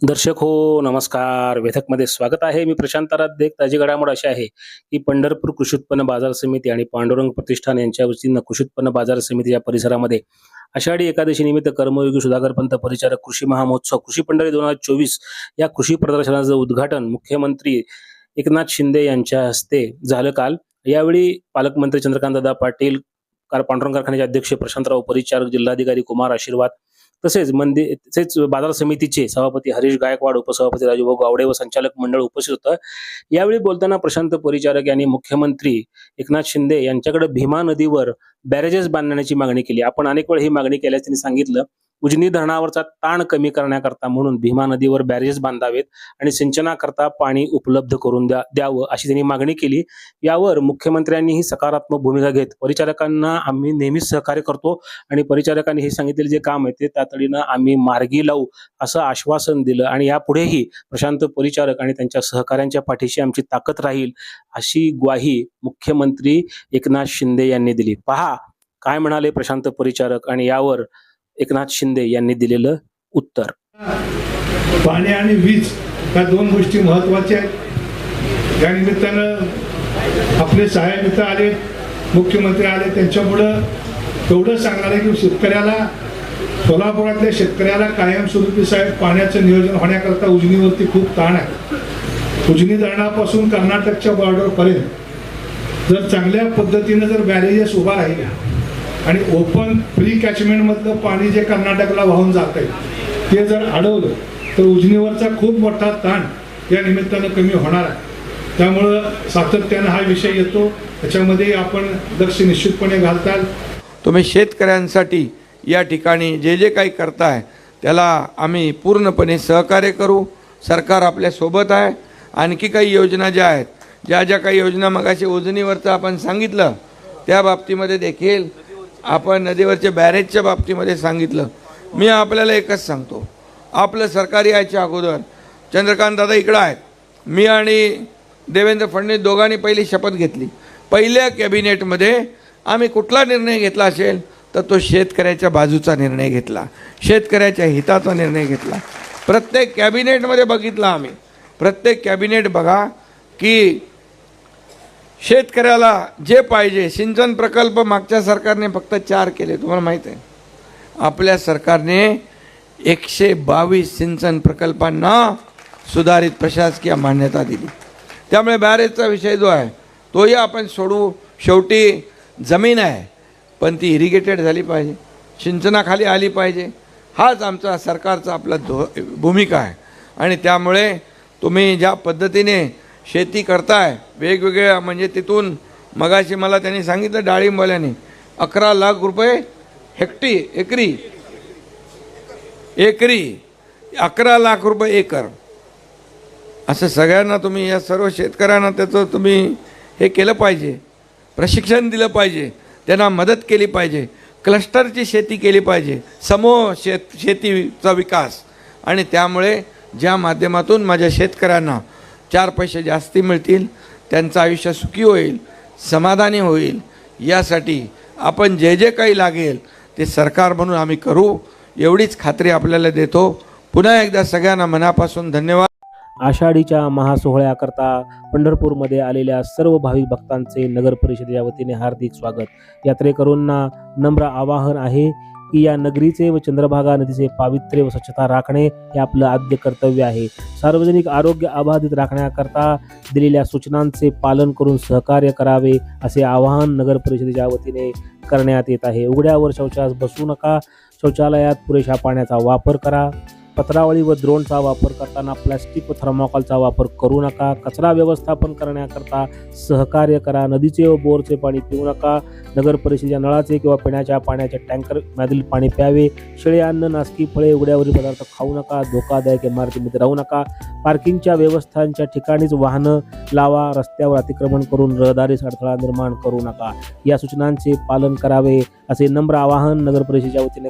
दर्शक हो नमस्कार. वेधकमध्ये स्वागत आहे. मी प्रशांत देख ताजी घडामोड अशी आहे की पंढरपूर कृषी उत्पन्न बाजार समिती आणि पांडुरंग प्रतिष्ठान यांच्या वतीनं कृषी उत्पन्न बाजार समिती या परिसरामध्ये आषाढी एकादशी निमित्त कर्मयोगी सुधाकर पंत परिचारक कृषी महामहोत्सव कृषी पंढरी दोन हजार चोवीस या कृषी प्रदर्शनाचं उद्घाटन मुख्यमंत्री एकनाथ शिंदे यांच्या हस्ते झालं काल. यावेळी पालकमंत्री चंद्रकांतदादा पाटील कार पांडुरंग कारखान्याचे अध्यक्ष प्रशांतराव परिचारक जिल्हाधिकारी कुमार आशीर्वाद तसेच मंदिर तसेच बाजार समितीचे सभापती हरीश गायकवाड उपसभापती राजूभाऊ गावडे व संचालक मंडळ उपस्थित होतं. यावेळी बोलताना प्रशांत परिचारक यांनी मुख्यमंत्री एकनाथ शिंदे यांच्याकडे भीमा नदीवर बॅरेजेस बांधण्याची मागणी केली. आपण अनेक वेळ ही मागणी केल्याचं त्यांनी सांगितलं उजनी धरणावरचा ताण कमी करण्याकरता म्हणून भीमा नदीवर बॅरेजेस बांधावेत आणि सिंचनाकरता पाणी उपलब्ध करून द्या द्यावं अशी त्यांनी मागणी केली. यावर मुख्यमंत्र्यांनीही सकारात्मक भूमिका घेत परिचारकांना आम्ही नेहमीच सहकार्य करतो आणि परिचारकांनी हे सांगितलेले जे काम आहे ते तातडीनं आम्ही मार्गी लावू असं आश्वासन दिलं आणि यापुढेही प्रशांत परिचारक आणि त्यांच्या सहकाऱ्यांच्या पाठीशी आमची ताकद राहील अशी ग्वाही मुख्यमंत्री एकनाथ शिंदे यांनी दिली. पहा काय म्हणाले प्रशांत परिचारक आणि यावर एकनाथ शिंदे यांनी दिलेलं उत्तर. पाणी आणि वीज या दोन गोष्टी महत्त्वाच्या आहेत. त्या निमित्तानं आपले सहाय्य मित्र आले मुख्यमंत्री आले त्यांच्यामुळं एवढं सांगणार आहे की शेतकऱ्याला सोलापुरातल्या शेतकऱ्याला कायमस्वरूपी साहेब पाण्याचं नियोजन होण्याकरता उजनीवरती खूप ताण आहे. उजनी धरणापासून कर्नाटकच्या बॉर्डरपर्यंत जर चांगल्या पद्धतीनं जर बॅरेजेस उभा राहिल्या आणि ओपन फ्री कॅचमेंटमधलं पाणी जे कर्नाटकला वाहून जात आहे ते जर अडवलं तर उजनीवरचा खूप मोठा ताण या निमित्तानं कमी होणार आहे. त्यामुळं सातत्यानं हा विषय येतो. त्याच्यामध्ये आपण लक्ष निश्चितपणे घालताल. तुम्ही शेतकऱ्यांसाठी या ठिकाणी जे जे काही करताय त्याला आम्ही पूर्णपणे सहकार्य करू. सरकार आपल्यासोबत आहे. आणखी काही योजना ज्या आहेत ज्या ज्या काही योजना मगाशी उजनीवरचं आपण सांगितलं त्या बाबतीमध्ये देखील आपण नदीवरच्या बॅरेजच्या बाबतीमध्ये सांगितलं. मी आपल्याला एकच सांगतो. आपलं सरकारी यायच्या अगोदर चंद्रकांत दादा इकडं आहेत. मी आणि देवेंद्र फडणवीस दोघांनी पहिली शपथ घेतली. पहिल्या कॅबिनेटमध्ये आम्ही कुठला निर्णय घेतला असेल तर तो शेतकऱ्याच्या बाजूचा निर्णय घेतला. शेतकऱ्याच्या हिताचा निर्णय घेतला. प्रत्येक कॅबिनेटमध्ये बघितला आम्ही. प्रत्येक कॅबिनेट बघा की शेतकऱ्याला जे पाहिजे सिंचन प्रकल्प मागच्या सरकारने फक्त चार केले तुम्हाला माहीत आहे. आपल्या सरकारने एकशे बावीस सिंचन प्रकल्पांना सुधारित प्रशासकीय मान्यता दिली. त्यामुळे बॅरेजचा विषय जो आहे तोही आपण सोडू. शेवटी जमीन आहे पण ती इरिगेटेड झाली पाहिजे. सिंचनाखाली आली पाहिजे. हाच आमचा सरकारचा आपला धो भूमिका आहे. आणि त्यामुळे तुम्ही ज्या पद्धतीने शेती करताय वेगवेगळ्या म्हणजे तिथून मगाशी मला त्यांनी सांगितलं डाळिंबवाल्याने अकरा लाख रुपये हेक्टी एकरी. एकरी अकरा लाख रुपये एकर. असं सगळ्यांना तुम्ही या सर्व शेतकऱ्यांना त्याचं तुम्ही हे केलं पाहिजे प्रशिक्षण दिलं पाहिजे त्यांना मदत केली पाहिजे क्लस्टरची शेती केली पाहिजे समूह शेत शेतीचा विकास. आणि त्यामुळे ज्या माध्यमातून माझ्या शेतकऱ्यांना चार पैसे जास्ती मिळतील त्यांचं आयुष्य सुखी होईल समाधानी होईल. यासाठी आपण जे जे काही लागेल ते सरकार म्हणून आम्ही करू. एवढीच खात्री आपल्याला देतो. पुन्हा एकदा सगळ्यांना मनापासून धन्यवाद. आषाढीच्या महासोहळ्याकरता पंढरपूरमध्ये आलेल्या सर्व भाविक भक्तांचे नगर परिषदेच्या वतीने हार्दिक स्वागत. यात्रेकरूंना नम्र आवाहन आहे की या नगरीचे व चंद्रभागा नदीचे पावित्र्य व स्वच्छता राखणे हे आपलं आद्य कर्तव्य आहे. सार्वजनिक आरोग्य अबाधित राखण्याकरता दिलेल्या सूचनांचे पालन करून सहकार्य करावे असे आवाहन नगर परिषदेच्या वतीने करण्यात येत आहे. उघड्यावर शौचास बसू नका. शौचालयात पुरेशा पाण्याचा वापर करा. पत्रावळी व द्रोणचा वापर करताना प्लॅस्टिक व थर्मोकॉलचा वापर करू नका. कचरा व्यवस्थापन करण्याकरता सहकार्य करा. नदीचे व बोरचे पाणी पिऊ नका. नगर परिषदेच्या नळाचे किंवा पिण्याच्या पाण्याचे टँकर मधील पाणी प्यावे. शेळे अन्न नासकी फळे उघड्यावरील पदार्थ खाऊ नका. धोकादायक इमारतीमध्ये राहू नका. पार्किंगच्या व्यवस्थांच्या ठिकाणीच वाहनं लावा. रस्त्यावर अतिक्रमण करून रहदारीस अडथळा निर्माण करू नका. या सूचनांचे पालन करावे असे नम्र आवाहन नगर परिषदेच्या वतीने